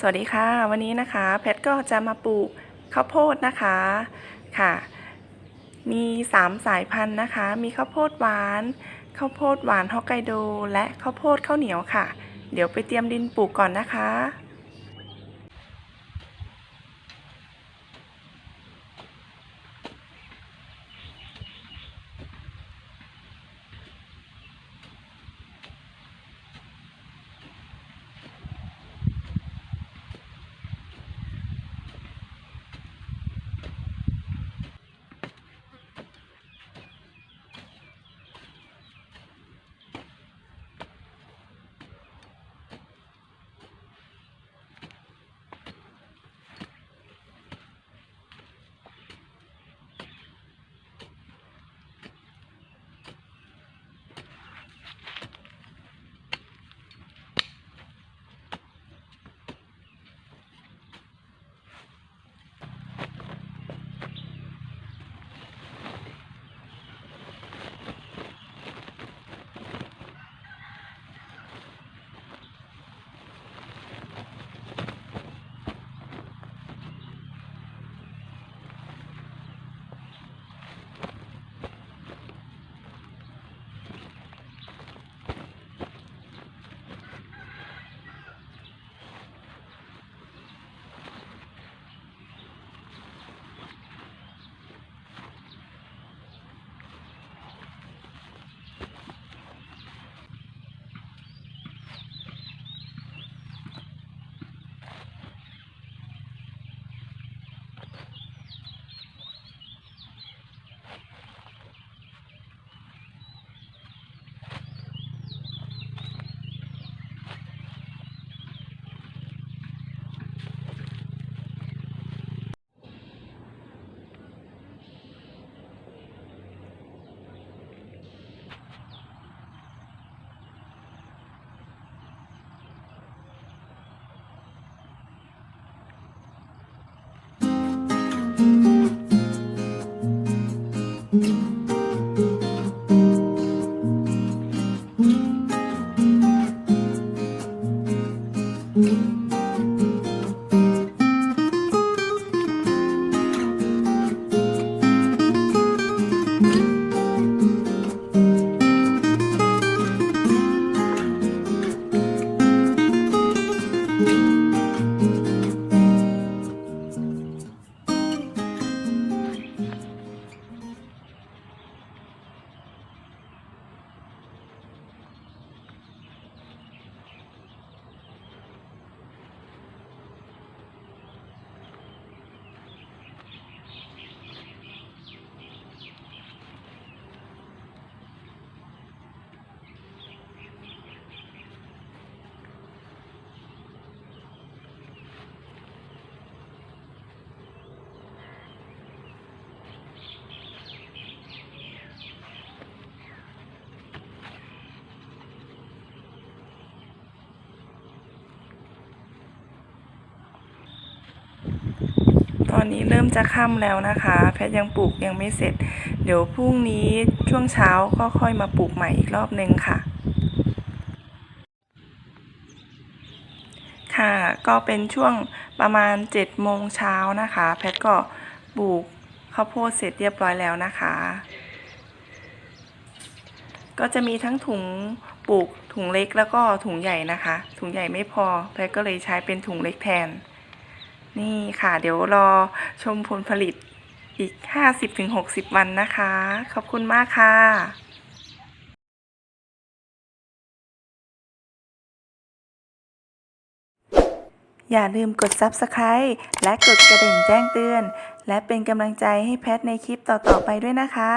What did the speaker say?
สวัสดีค่ะ วันนี้นะคะแพทก็จะมาปลูกข้าวโพดนะคะค่ะ มี 3 สายพันธุ์นะคะ มีข้าวโพดหวานข้าวโพดหวานฮอกไกโดและข้าวโพดข้าวเหนียวค่ะ เดี๋ยวไปเตรียมดินปลูกก่อนนะคะ ตอนนี้เริ่มจะค่ำแล้วนะคะ แพทย์ยังปลูกยังไม่เสร็จ เดี๋ยวพรุ่งนี้ช่วงเช้าก็ค่อยมาปลูกใหม่อีกรอบนึงค่ะค่ะก็เป็นช่วงประมาณ7โมงเช้านะคะ แพทย์ก็ปลูกข้าวโพดเสร็จเรียบร้อยแล้วนะคะ ก็จะมีทั้งถุงปลูกถุงเล็กแล้วก็ถุงใหญ่นะคะ ถุงใหญ่ไม่พอ แพทย์ก็เลยใช้เป็นถุงเล็กแทน นี่ค่ะ เดี๋ยวรอชมผลผลิตอีก 50-60 วันนะคะ ขอบคุณมากค่ะอย่าลืมกด Subscribe และกดกระดิ่งแจ้งเตือน และเป็นกำลังใจให้แพทในคลิปต่อ ๆ ไปด้วยนะคะ